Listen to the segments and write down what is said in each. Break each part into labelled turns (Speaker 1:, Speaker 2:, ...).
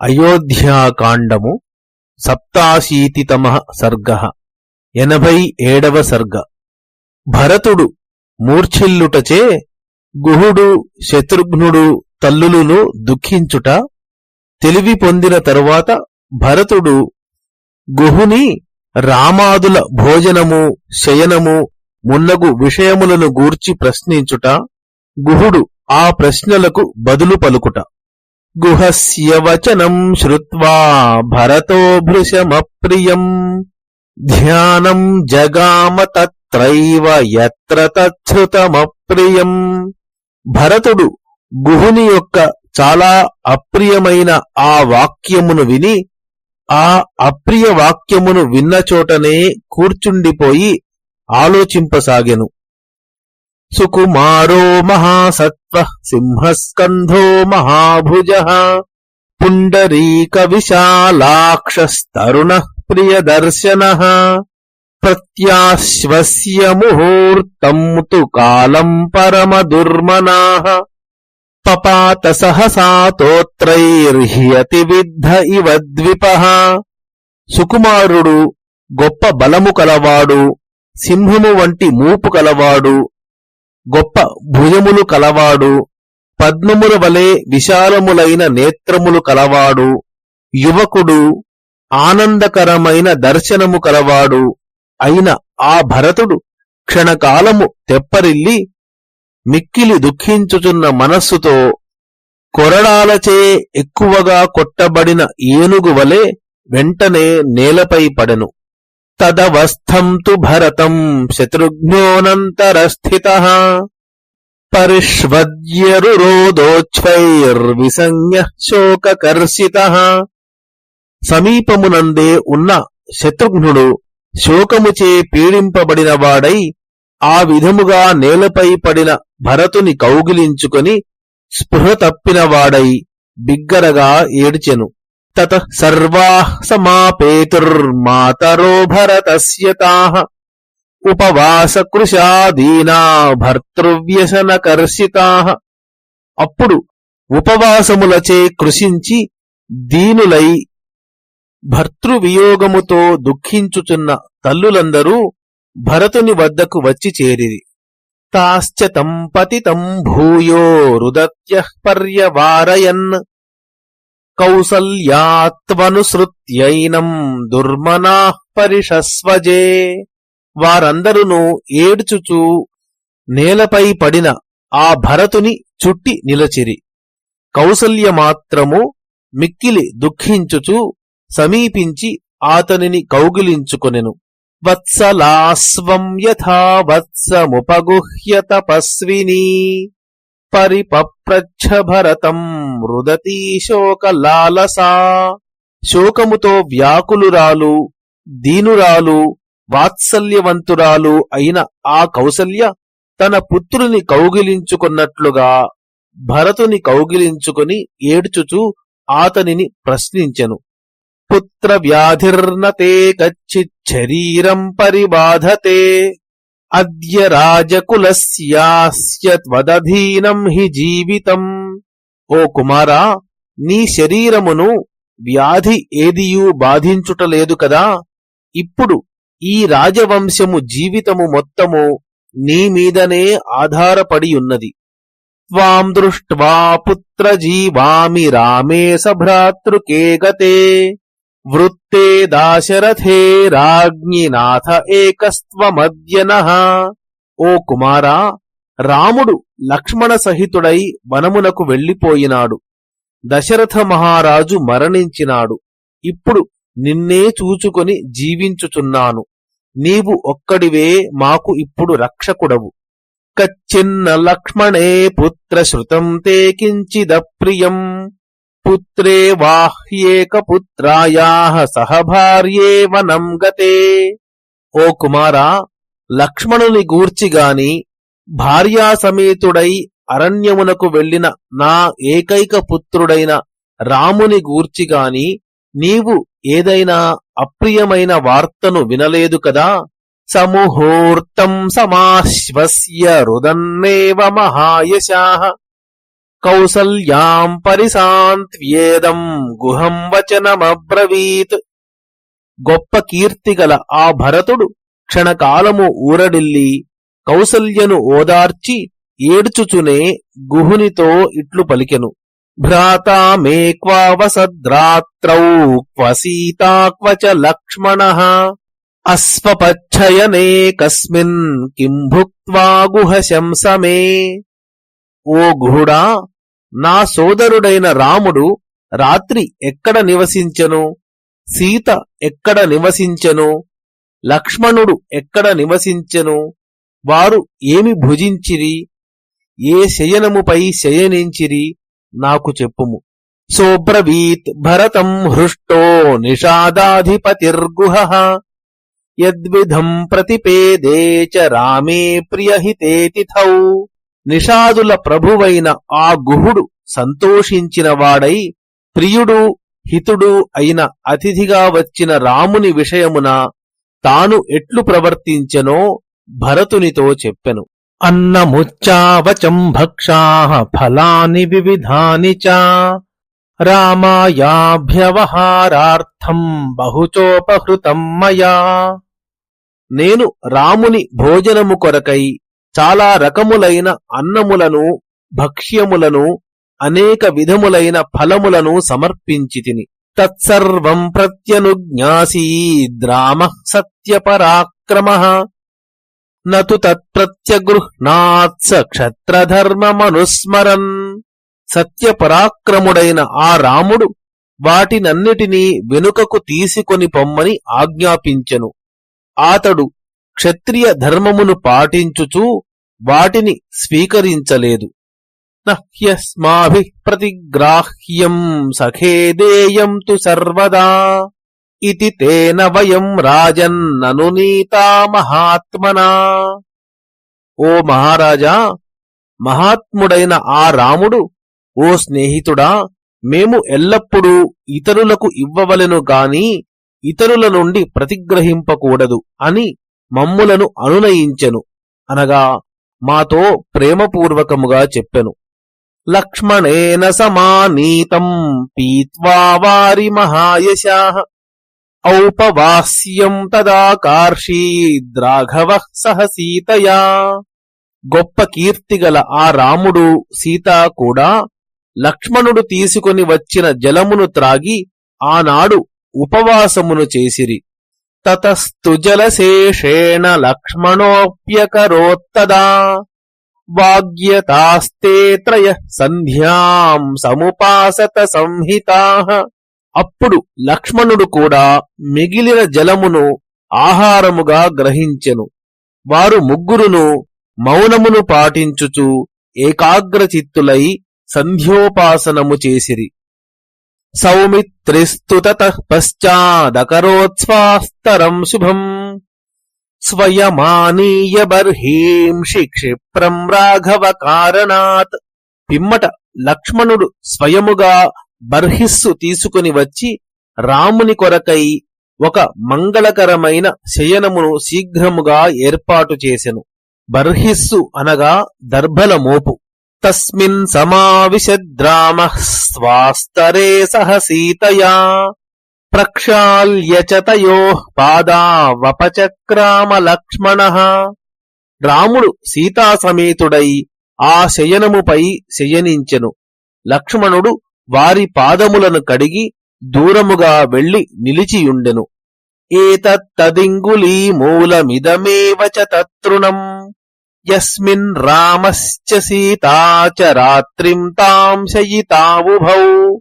Speaker 1: అయోధ్యాకాండము సప్తాశీతితమ సర్గ ఎనభై ఏడవ సర్గ. భరతుడు మూర్ఛిల్లుటచే గుహుడు శత్రుఘ్నుడు తల్లులను దుఃఖించుట తెలివి పొందిన తరువాత భరతుడు గుహుని రామాదుల భోజనము శయనము మున్నగు విషయములను గూర్చి ప్రశ్నించుట గుహుడు ఆ ప్రశ్నలకు బదులు పలుకుట. గుహస్య వచనం శ్రువా భరతో భృశమప్రియం. ధ్యానం జగామ తత్రైవ యత్ర తచ్ఛృతమప్రియం భరతుడు గుహుని యొక్క చాలా అప్రియమైన ఆ వాక్యమును విని ఆ అప్రియ వాక్యమును విన్న చోటనే కూర్చుండిపోయి ఆలోచింపసాగెను. సుకుమారో మహాసత్వ సింహస్కంధో మహాభుజ పుండరీక విశాలాక్షస్తరుణ ప్రియదర్శన ప్రత్యాశ్వస్య ముహూర్తం తు కాలం పరమదుర్మనా పపాత సహసాతోత్రైర్హ్యతి విద్ధ ఇవ ద్విప సుకుమారుడు గొప్ప బలము కలవాడు సింహము వంటి మూపు కలవాడు గొప్ప భుజములు కలవాడు పద్మముల వలె విశాలములైన నేత్రములు కలవాడు యువకుడు ఆనందకరమైన దర్శనము కలవాడు అయిన ఆ భరతుడు క్షణకాలము తెప్పరిల్లి మిక్కిలి దుఃఖించుచున్న మనస్సుతో కొరడాలచే ఎక్కువగా కొట్టబడిన ఏనుగు వలె వెంటనే నేలపై పడెను. తదవస్థం తు భరతం శత్రుఘ్నోనంతరస్థిత పరిష్వద్యరురోదోచ్ఛైర్విసంజ్ఞ శోకకర్షిత సమీపమునందే ఉన్న శత్రుఘ్నుడు శోకముచే పీడింపబడినవాడై ఆ విధముగా నేలపై పడిన భరతుని కౌగిలించుకొని స్పృహ తప్పినవాడై బిగ్గరగా ఏడ్చెను. తత సర్వా సమాపేతుర్మాతరో భరతస్య తాః ఉపవాసకృశాదీనా భర్తృవ్యసనకర్షితా అప్పుడు ఉపవాసములచే కృషించి దీనులై భర్తృవియోగముతో దుఃఖించుచున్న తల్లులందరూ భరతుని వద్దకు వచ్చి చేరిరి. తాశ్చ తం పతితం భూయో రుదత్య పర్యవారయన్ కౌసల్యాత్మనుసృత్యైనం దుర్మనా పరిషస్వజే. వారందరును ఏడ్చుచూ నేలపై పడిన ఆ భరతుని చుట్టి నిలచిరి. కౌసల్య మాత్రము మిక్కిలి దుఃఖించుచు సమీపించి ఆతనిని కౌగిలించుకొనెను. వత్సలాస్వం యథా వత్సముపగుహ్య తపస్వినీ పరిపప్రచ్ఛ భరతం రుదతీ శోకముతో వ్యాకులురాలు దీనురాలు వాత్సల్యవంతురాలు అయిన ఆ కౌసల్య తన పుత్రుని కౌగిలించుకున్నట్లుగా భరతుని కౌగిలించుకుని ఏడ్చుచూ ఆతనిని ప్రశ్నించెను. పుత్ర వ్యాధిర్నతే కచ్చిచ్చరీరం పరిబాధతే. అద్య రాజకులస్యాస్యత్వదధీనం హి జీవితం. ఓ కుమారా నీ శరీరమును వ్యాధి ఏదియూ బాధించుటలేదు కదా. ఇప్పుడు ఈ రాజవంశము జీవితము మొత్తము నీ మీదనే ఆధారపడియున్నది త్వాం దృష్ట్వా పుత్రజీవామి రామే సభ్రాతృకే గతే వృత్తే దాశరథే రాజ్ఞినాథ ఏకస్త్వమద్యనః. ఓ కుమారా రాముడు లక్ష్మణ సహితుడై వనమునకు వెళ్ళిపోయినాడు దశరథ మహారాజు మరణించినాడు. ఇప్పుడు నిన్నే చూచుకొని జీవించుచున్నాను. నీవు ఒక్కడివే మాకు ఇప్పుడు రక్షకుడవు. కచ్చిన్న లక్ష్మణే పుత్ర శృతం తే కించిదప్రియం. పుత్రే వాహ్యేక పుత్రాయా సహ వనం గతే. ఓ కుమారా లక్ష్మణుని గూర్చిగాని భార్యా సమేతుడై అరణ్యమునకు వెళ్ళిన నా ఏకైక పుత్రుడైన రాముని గూర్చిగాని నీవు ఏదైనా అప్రియమైన వార్తను వినలేదు కదా? సముహూర్తం సమాశ్వస్య రుదన్నేవ మహాయశాహ కౌసల్యాం పరిశాంత్యేదం గుహం వచనమబ్రవీత్. గొప్ప కీర్తిగల ఆ భరతుడు క్షణకాలము ఊరడిల్లి కౌసల్యను ఓదార్చి ఏడ్చుచునే గుహునితో ఇట్లు పలికెను. భ్రాతా మే క్వావసద్రాత్రౌ క్వ సీతా క్వచ చ అస్వపచ్చయనే కస్మిన్ కిం భుక్త్వా గుహ ఓ గుహుడా నా సోదరుడైన రాముడు రాత్రి ఎక్కడ నివసించెను? సీత ఎక్కడ నివసించెను? లక్ష్మణుడు ఎక్కడ నివసించెను? వారు ఏమి భుజించిరి? ఏ శయనముపై శయనించిరి? నాకు చెప్పుము. సోబ్రవీత్ భరతం హృష్టో నిషాదాధిపతిర్గుహ. యద్విధం ప్రతిపేదే చ రామే ప్రియహితేతిథౌ. నిషాదుల ప్రభువైన ఆ గుహుడు సంతోషించిన వాడై ప్రియుడు హితుడు అయిన అతిథిగా వచ్చిన రాముని విషయమున తాను ఎట్లు ప్రవర్తించెనో భరతునితో చెప్పెను. అన్నముచ్చావచం భక్షా ఫలాని వివిధాని చ రామాయాభ్యవహారార్థం బహుచోపహృతం మయా. నేను రాముని భోజనము కొరకై చాలా రకములైన అన్నములను భక్ష్యములను అనేక విధములైన ఫలములను సమర్పించి తిని తత్సర్వం ప్రత్యనుజ్ఞాసీద్రామ సత్యపరాక్రమ. నతు తత్ప్రత్యగృహ్ణాత్స క్షత్రధర్మమనుస్మరన్. సత్యపరాక్రముడైన ఆ రాముడు వాటినన్నిటినీ వెనుకకు తీసుకొని పొమ్మని ఆజ్ఞాపించెను. ఆతడు క్షత్రియ ధర్మమును పాటించుచూ వాటిని స్వీకరించలేదు. నహ్యస్మాభి ప్రతిగ్రాహ్యం సఖేదేయం తు సర్వదా ఇది తేన వయం రాజన్ననునీతా మహాత్మనా. ఓ మహారాజా మహాత్ముడైన ఆ రాముడు ఓ స్నేహితుడా మేము ఎల్లప్పుడూ ఇతరులకు ఇవ్వవలెను గాని ఇతరుల నుండి ప్రతిగ్రహింపకూడదు అని మమ్ములను అనునయించెను. అనగా మాతో ప్రేమపూర్వకముగా చెప్పెను. లక్ష్మణేన సమానీతం పీత్వా వారి మహాయశా. ఔపవాస్యం తదాకార్షీద్రాఘవ సహ సీతయా. గొప్ప కీర్తిగల ఆ రాముడు సీత కూడా లక్ష్మణుడు తీసుకొని వచ్చిన జలమును త్రాగి ఆనాడు ఉపవాసమును చేసిరి. తతస్తు జలశేషేణ లక్ష్మణోప్యకరోత్తదా వాగ్యతాస్తే త్రయ సంధ్యాం సముపాసత సంహితా. అప్పుడు లక్ష్మణుడు కూడా మిగిలిన జలమును ఆహారముగా గ్రహించెను. వారు ముగ్గురును మౌనమును పాటించుచు ఏకాగ్రచిత్తులై సంధ్యోపాసనము చేసిరి. సౌమిత్రిస్తు తతః పశ్చాదకరోత్స్వాస్తరం శుభం స్వయమానీయ బర్హీంషి క్షిప్రం రాఘవ కారణాత్ పిమ్మట లక్ష్మణుడు స్వయముగా బర్హిస్సు తీసుకుని వచ్చి రాముని కొరకై ఒక మంగళకరమైన శయనమును శీఘ్రముగా ఏర్పాటు చేసెను. బర్హిస్సు అనగా దర్భల మోపు. తస్మిన్ సమావిశద్రామ స్వాస్తరే సహ సీతయా ప్రక్షాళ్య చ తయోః పాదావపచక్రామ లక్ష్మణ రాముడు సీతాసమేతుడై ఆ శయనముపై శయనించెను. లక్ష్మణుడు వారి పాదములను కడిగి దూరముగా వెళ్ళి నిలిచియుండెను. ఏతత్తదింగులీ మూలమిదమేవ చ తతృణం. యస్మిన్ రామశ్చ సీతా చ రాత్రిం తాం శయితావుభౌ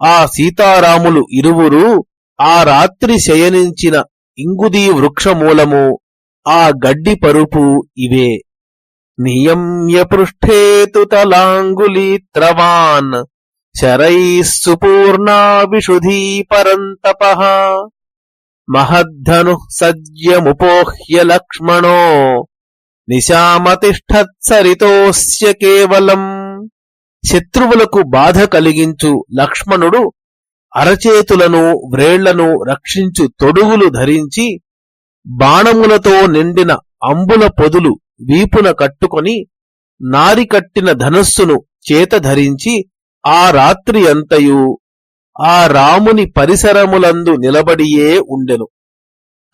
Speaker 1: ఆ సీతారాములు ఇరువురు ఆ రాత్రి శయనించిన ఇంగుదీ వృక్షమూలము ఆ గడ్డి పరుపు ఇవే. నియమ్య పృష్ఠేతు తలాంగులీత్రవాన్ శరైः సుపూర్ణా విశుధీ పరంతపః। మహద్ధను సజ్యముపోహ్య లక్ష్మణో నిశామతిష్ఠత్సరితోస్య కేవలం. శత్రువులకు బాధ కలిగించు లక్ష్మణుడు అరచేతులను వ్రేళ్ళను రక్షించు తొడుగులు ధరించి బాణములతో నిండిన అంబుల పొదులు వీపున కట్టుకొని నారి కట్టిన ధనస్సును చేత ధరించి ఆ రాత్రి అంతయు ఆ రాముని పరిసరములందు నిలబడియే ఉండెను.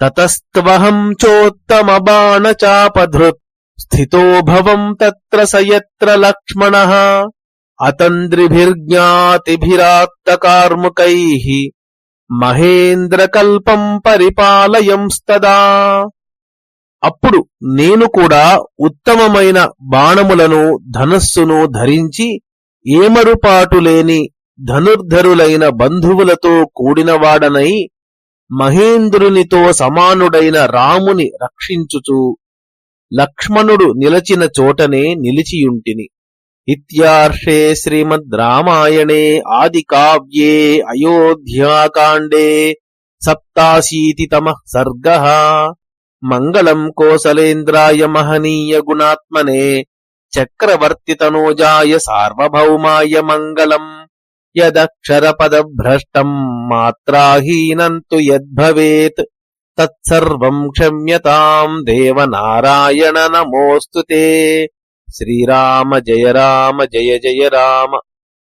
Speaker 1: తతస్త్వహం చోత్తమ బాణచాపధృత్ స్థితో భవం తత్ర సయత్ర లక్ష్మణ అతంద్రిభిర్జ్ఞాతిభిరాత్తకార్ముకై మహేంద్రకల్పం పరిపాలయంస్తదా. అప్పుడు నేను కూడా ఉత్తమమైన బాణములను ధనస్సును ధరించి ఏమరుపాటు లేని ధనుర్ధరులైన బంధువులతో కూడినవాడనై మహేంద్రునితో సమానుడైన రాముని రక్షించుచు లక్ష్మణుడు నిలచిన చోటనే నిలిచియుంటిని. ఇత్యార్షే శ్రీమద్ రామాయణే ఆది కావ్యే అయోధ్యాకాండే సప్తాశీతితమ సర్గ. మంగళం కోసలేంద్రాయ మహనీయ గుణాత్మనే చక్రవర్తితనోజాయ సార్వభౌమాయ మంగళం. యదక్షరపదభ్రష్టం మాత్రాహీనంతు యద్భవేత్ తత్సర్వం క్షమ్యతాం దేవనారాయణ నమోస్తు శ్రీరామ జయ రామ జయ జయ రామ